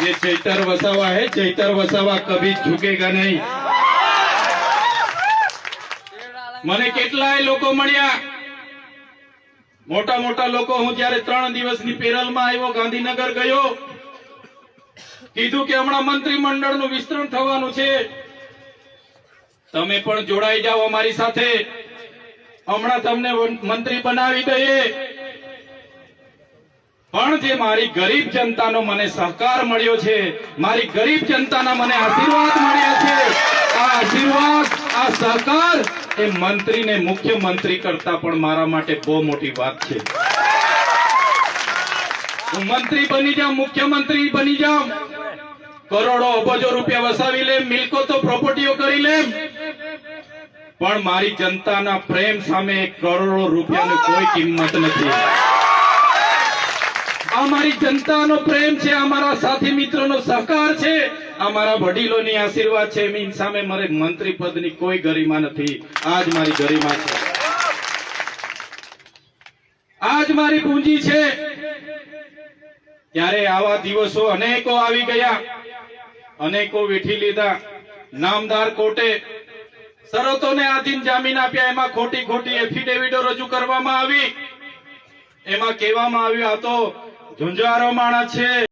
ये चैतर वसावा है चैतर वसावा कभी झुकेगा નહીં મને કેટલાય લોકો મળ્યા મોટા મોટા લોકો હું જ્યારે ત્રણ દિવસની પેરલમાં આવ્યો ગાંધીનગર ગયો કીધું કે હમણાં મંત્રીમંડળનું વિસ્તરણ થવાનું છે તમે પણ જોડાઈ જાઓ અમારી સાથે હમણાં તમને વન- મંત્રી બનાવી દઈએ પણ જે મારી ગરીબ જનતાનો મને સહકાર મળ્યો છે, મારી ગરીબ જનતાના મને આશીર્વાદ મળ્યા છે, આ આશીર્વાદ, આ સહકાર એ મંત્રીને મુખ્યમંત્રી કરતા પણ મારા માટે બહુ મોટી વાત છે. હું મંત્રી બની જાઉં, મુખ્યમંત્રી બની જાઉં. કરોડો અબજો રૂપિયા વસાવી લેમ મિલકતો પ્રોપર્ટીઓ કરી લે. પણ મારી જનતાના પ્રેમ સામે કરોડો રૂપિયાની કોઈ કિંમત નથી. આ મારી જનતાનો પ્રેમ છે, અમારા સાથી મિત્રોનો સહકાર છે, અમારા વડીલોની આશીર્વાદ છે એની સામે મારે મંત્રી પદની કોઈ ગરિમા નથી. આજ મારી ગરિમા છે. આજ મારી પૂંજી છે. ત્યારે આવા દિવસો અનેકો આવી ગયા. અનેકો વેઠી લીધા. નામદાર કોર્ટે શરતોને આધીન જામીન આપ્યા. એમાં ખોટી ખોટી એફિડેવિટો રજૂ કરવામાં આવી. એમાં કહેવામાં આવ્યો હતો ઝુંઝારો માણસ છે.